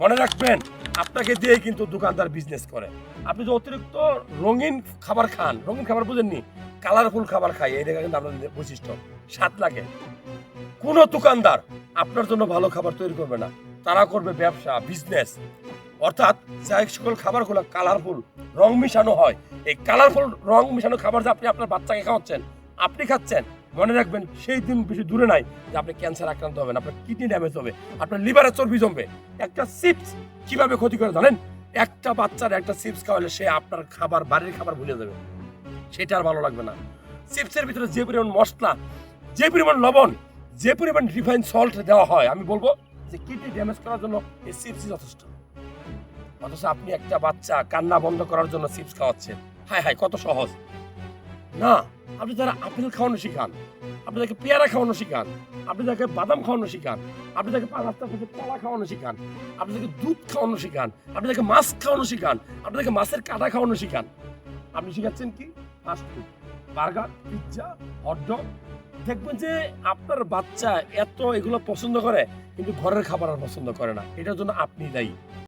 মনে রাখবেন, আপনাকে দিয়ে কিন্তু দোকানদার বিজনেস করে। আপনি যে অতিরিক্ত রঙিন খাবার খান, রঙিন খাবার বুঝেননি কালারফুল খাবার খাই এটা কিন্তু আপনার বৈশিষ্ট্য, স্বাদ লাগে। কোনো দোকানদার আপনার জন্য ভালো খাবার তৈরি করবে না, তারা করবে ব্যবসা বিজনেস অর্থাৎ যে সকল খাবারগুলো কালারফুল রং মিশানো হয়। এই কালারফুল রং মিশানো খাবার যে আপনি আপনার বাচ্চাকে খাওয়াচ্ছেন, আপনি খাচ্ছেন মনে রাখবেন, সেই দিন বেশি দূরে নাই যে আপনি ক্যান্সার আক্রান্ত হবেন, আপনার কিডনি ড্যামেজ হবে, আপনার লিভারে চর্বি জমবে। একটা চিপস কীভাবে ক্ষতি করে জানেন? একটা বাচ্চার একটা চিপস খাওয়ালে সে আপনার খাবার, বাড়ির খাবার ভুলে যাবে। সেটা আর ভালো লাগবে না। চিপসের ভিতরে যে পরিমাণ মশলা, যে পরিমাণ লবণ, যে পরিমাণ রিফাইন সল্ট দেওয়া হয়, আমি বলব যে কিডনি ড্যামেজ করার জন্য এই চিপসই যথেষ্ট। অথচ আপনি একটা বাচ্চা কান্না বন্ধ করার জন্য চিপস খাওয়াচ্ছেন। হায় হায়, কত সহজ। না, আপনি যারা আপেল খাওয়ানো শিখান, আপনি তাকে পেয়ারা খাওয়ানো শিখান, আপনি তাকে বাদাম খাওয়ানো শিখান, আপনি তাকে রাস্তা থেকে কলা খাওয়ানো শিখান, আপনি তাকে দুধ খাওয়ানো শিখান, আপনি তাকে মাছ খাওয়ানো শিখান, আপনি তাকে মাছের কাটা খাওয়ানো শিখান, আপনি শিখাচ্ছেন কি? Fast food burger pizza hot dog দেখবেন যে আপনার বাচ্চা এত এগুলো পছন্দ করে, কিন্তু ঘরের খাবার আর পছন্দ করে না। এটার জন্য আপনি দায়ী।